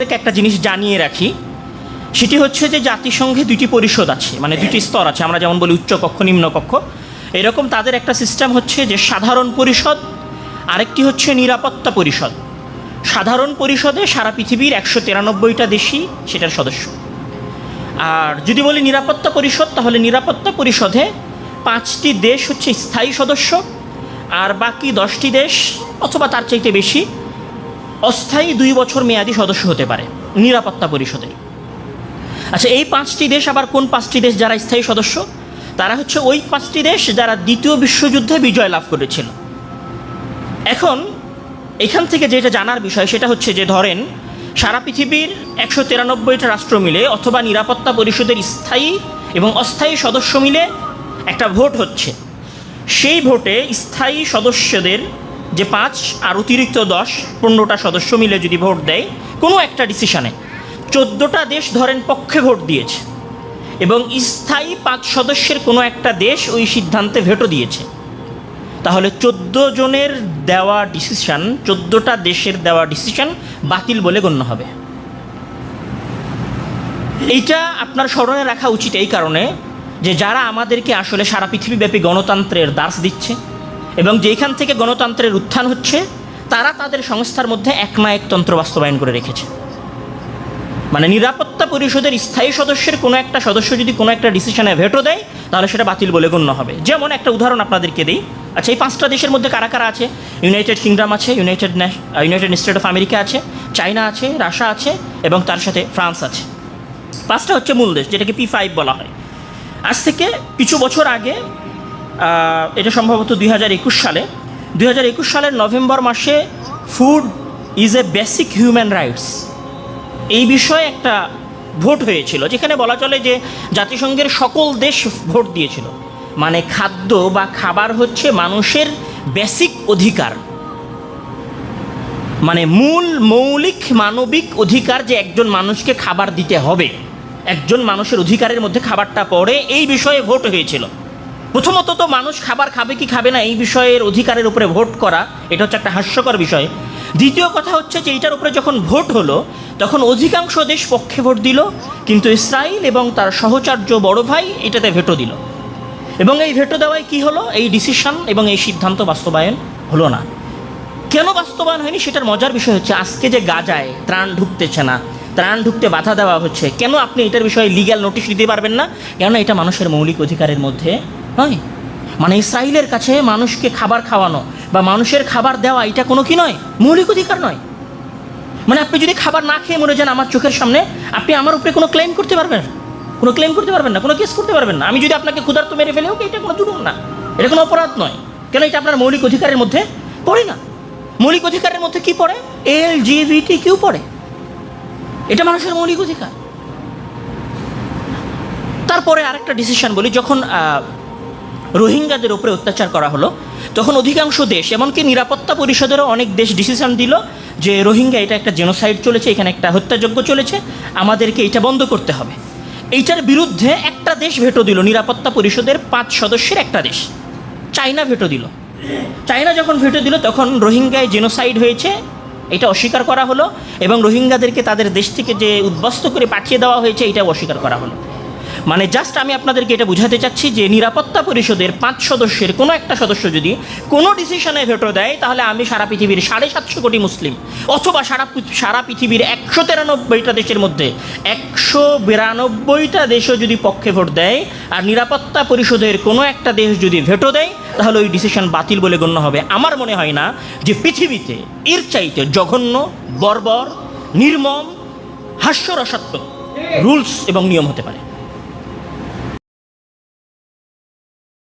একটা জিনিস জানিয়ে রাখি। সেটি হচ্ছে যে জাতিসংঘে দুইটি পরিষদ আছে মানে দুইটি স্তর আছে। আমরা যেমন বলি উচ্চ কক্ষ, নিম্ন কক্ষ। এরকম তাদের একটা সিস্টেম হচ্ছে যে সাধারণ পরিষদ, আরেকটি হচ্ছে নিরাপত্তা পরিষদ। সাধারণ পরিষদে সারা পৃথিবীর একশো তিরানব্বইটা দেশই সেটার সদস্য। আর যদি বলি নিরাপত্তা পরিষদ, তাহলে নিরাপত্তা পরিষদে পাঁচটি দেশ হচ্ছে স্থায়ী সদস্য, আর বাকি দশটি দেশ, অথবা তার চাইতে বেশি অস্থায়ী দুই বছর মেয়াদি সদস্য হতে পারে নিরাপত্তা পরিষদের। আচ্ছা এই পাঁচটি দেশ আবার কোন পাঁচটি দেশ যারা স্থায়ী সদস্য? তারা হচ্ছে ওই পাঁচটি দেশ যারা দ্বিতীয় বিশ্বযুদ্ধে বিজয় লাভ করেছিল। এখন এখান থেকে যেটা জানার বিষয়, সেটা হচ্ছে যে ধরেন, সারা পৃথিবীর একশো তিরানব্বইটা রাষ্ট্র মিলে অথবা নিরাপত্তা পরিষদের স্থায়ী এবং অস্থায়ী সদস্য মিলে একটা ভোট হচ্ছে। সেই ভোটে স্থায়ী সদস্যদের যে পাঁচ আর অতিরিক্ত দশ, পনেরোটা সদস্য মিলে যদি ভোট দেয়, কোনো একটা ডিসিশনে চোদ্দোটা দেশ ধরেন পক্ষে ভোট দিয়েছে এবং স্থায়ী পাঁচ সদস্যের কোনো একটা দেশ ওই সিদ্ধান্তে ভেটো দিয়েছে। তাহলে চোদ্দ জনের দেওয়া ডিসিশন চোদ্দোটা দেশের দেওয়া ডিসিশন বাতিল বলে গণ্য হবে। এইটা আপনার স্মরণে রাখা উচিত এই কারণে যে যারা আমাদেরকে আসলে সারা পৃথিবীব্যাপী গণতন্ত্রের দাস দিচ্ছে এবং যেইখান থেকে গণতন্ত্রের উত্থান হচ্ছে, তারা তাদের সংস্থার মধ্যে এক না এক তন্ত্র বাস্তবায়ন করে রেখেছে। মানে নিরাপত্তা পরিষদের স্থায়ী সদস্যের কোনো একটা সদস্য যদি কোনো একটা ডিসিশনে ভেটো দেয়, তাহলে সেটা বাতিল বলে গণ্য হবে। যেমন একটা উদাহরণ আপনাদেরকে দিই। আচ্ছা এই পাঁচটা দেশের মধ্যে কারা কারা আছে? ইউনাইটেড কিংডম আছে, United United State of America আছে, চায়না আছে, রাশিয়া আছে, এবং তার সাথে ফ্রান্স আছে। পাঁচটা হচ্ছে মূল দেশ, যেটাকে পি ফাইভ বলা হয়। আজ থেকে কিছু বছর আগে এটা সম্ভবত দুই হাজার একুশ সালে। দুই হাজার একুশ সালের নভেম্বর মাসে food is a basic human rights এই বিষয়ে একটা ভোট হয়েছিল, যেখানে বলা চলে যে জাতিসংঘের সকল দেশ ভোট দিয়েছিল। মানে খাদ্য বা খাবার হচ্ছে মানুষের বেসিক অধিকার। মানে মূল মৌলিক মানবিক অধিকার যে একজন মানুষকে খাবার দিতে হবে। একজন মানুষের অধিকারের মধ্যে খাবারটা পড়ে, এই বিষয়ে ভোট হয়েছিল। প্রথমত তো মানুষ খাবার খাবে কি খাবে না এই বিষয়ের অধিকারের উপরে ভোট করা, এটা হচ্ছে একটা হাস্যকর বিষয়। দ্বিতীয় কথা হচ্ছে যে এইটার উপরে যখন ভোট হলো, তখন অধিকাংশ দেশ পক্ষে ভোট দিল, কিন্তু ইসরায়েল এবং তার সহচার্য বড় ভাই এটাতে ভেটো দিল। এবং এই ভেটো দেওয়ায় কি হলো? এই ডিসিশন এবং এই সিদ্ধান্ত বাস্তবায়ন হলো না। কেন বাস্তবায়ন হয়নি সেটার মজার বিষয় হচ্ছে আজকে যে গাজায় ত্রাণ ঢুকতেছে না, ত্রাণ ঢুকতে বাধা দেওয়া হচ্ছে, কেন আপনি এটার বিষয়ে লিগ্যাল নোটিশ দিতে পারবেন না? কেন এটা মানুষের মৌলিক অধিকারের মধ্যে নয়। মানে ইসরায়েলের কাছে মানুষকে খাবার খাওয়ানো বা মানুষের খাবার দেওয়া, এটা কোনো কি নয়? মৌলিক অধিকার নয়। মানে আপনি যদি খাবার না খেয়ে মরে যান আমার চোখের সামনে, আপনি আমার উপরে কোনো ক্লেম করতে পারবেন? কোনো ক্লেম করতে পারবেন না? কোনো কেস করতে পারবেন না? আমি যদি আপনাকে ক্ষুধার্ত মেরে ফেলেও এটা কোনো জুলুম না। এটা কোনো অপরাধ নয়। কেন এটা আপনার মৌলিক অধিকারের মধ্যে পড়ে না? মৌলিক অধিকারের মধ্যে কি পড়ে? এল জিভিটি কিউ পড়ে। এটা মানুষের মৌলিক অধিকার। তারপরে আরেকটা ডিসিশন বলি, যখন রোহিঙ্গাদের উপরে অত্যাচার করা হলো। তখন অধিকাংশ দেশ, এমনকি নিরাপত্তা পরিষদেরও অনেক দেশ ডিসিশন দিল যে রোহিঙ্গা এটা একটা জেনোসাইড চলেছে, এখানে একটা হত্যাযজ্ঞ চলেছে, আমাদেরকে এটা বন্ধ করতে হবে। এইটার বিরুদ্ধে একটা দেশ ভেটো দিল, নিরাপত্তা পরিষদের পাঁচ সদস্যের একটা দেশ। চায়না ভেটো দিল। চায়না যখন ভেটো দিল, তখন রোহিঙ্গায় জেনোসাইড হয়েছে, এটা অস্বীকার করা হলো এবং রোহিঙ্গাদেরকে তাদের দেশ থেকে যে উদ্বস্ত করে পাঠিয়ে দেওয়া হয়েছে এটা অস্বীকার করা হলো। মানে জাস্ট আমি আপনাদেরকে এটা বুঝাতে চাচ্ছি যে নিরাপত্তা পরিষদের পাঁচ সদস্যের কোনো একটা সদস্য যদি কোনো ডিসিশনে ভেটো দেয়, তাহলে আমি সারা পৃথিবীর সাড়ে সাতশো কোটি মুসলিম অথবা সারা সারা পৃথিবীর একশো তিরানব্বইটা দেশের মধ্যে একশো বিরানব্বইটা দেশও যদি পক্ষে ভোট দেয় আর নিরাপত্তা পরিষদের কোনো একটা দেশ যদি ভেটো দেয়, তাহলে ওই ডিসিশন বাতিল বলে গণ্য হবে। আমার মনে হয় না যে পৃথিবীতে এর চাইতে জঘন্য, বর্বর, নির্মম, হাস্যরসাত্মক রুলস এবং নিয়ম হতে পারে।